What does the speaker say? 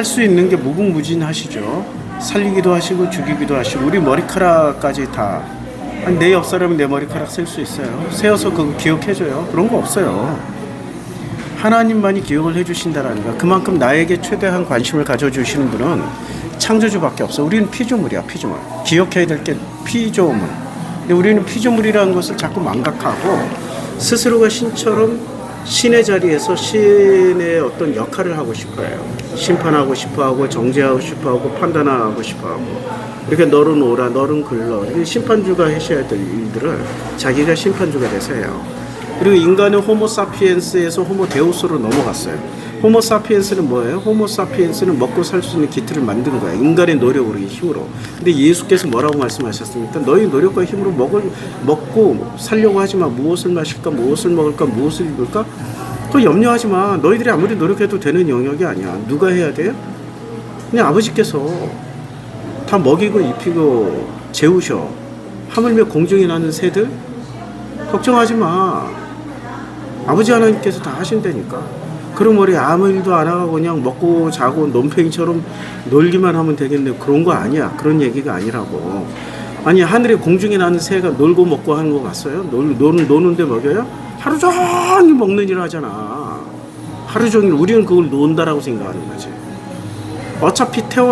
할 수 있는 게 무궁무진하시죠. 살리기도 하시고 죽이기도 하시고 우리 머리카락까지 다. 아니, 내 옆 사람이 내 머리카락 셀 수 있어요. 세어서 그거 기억해줘요. 그런 거 없어요. 하나님만이 기억을 해주신다라는 거. 그만큼 나에게 최대한 관심을 가져주시는 분은 창조주밖에 없어. 우리는 피조물이야, 피조물. 기억해야 될 게 피조물. 근데 우리는 피조물이라는 것을 자꾸 망각하고 스스로가 신처럼 신의 자리에서 신의 어떤 역할을 하고 싶어해요. 심판하고 싶어하고 정죄하고 싶어하고 판단하고 싶어하고 이렇게 너는 오라, 너는 글러. 심판주가 하셔야 될 일들을 자기가 심판주가 돼서 해요. 그리고 인간은 호모사피엔스에서 호모데우스로 넘어갔어요. 호모사피엔스는 뭐예요? 호모사피엔스는 먹고 살 수 있는 기틀을 만든 거야. 인간의 노력으로, 이 힘으로. 근데 예수께서 뭐라고 말씀하셨습니까? 너희 노력과 힘으로 먹을, 먹고 살려고 하지 마. 무엇을 마실까? 무엇을 먹을까? 무엇을 입을까? 그거 염려하지 마. 너희들이 아무리 노력해도 되는 영역이 아니야. 누가 해야 돼요? 그냥 아버지께서 다 먹이고 입히고 재우셔. 하물며 공중에 나는 새들? 걱정하지 마. 아버지 하나님께서 다 하신다니까. 그럼 우리 아무 일도 안 하고 그냥 먹고 자고 논팽이처럼 놀기만 하면 되겠네. 그런 거 아니야. 그런 얘기가 아니라고. 아니 하늘에 공중에 나는 새가 놀고 먹고 하는 거 봤어요? 놀, 노는, 노는데 먹여요? 하루 종일 먹는 일 하잖아. 하루 종일 우리는 그걸 논다라고 생각하는 거지. 어차피 태어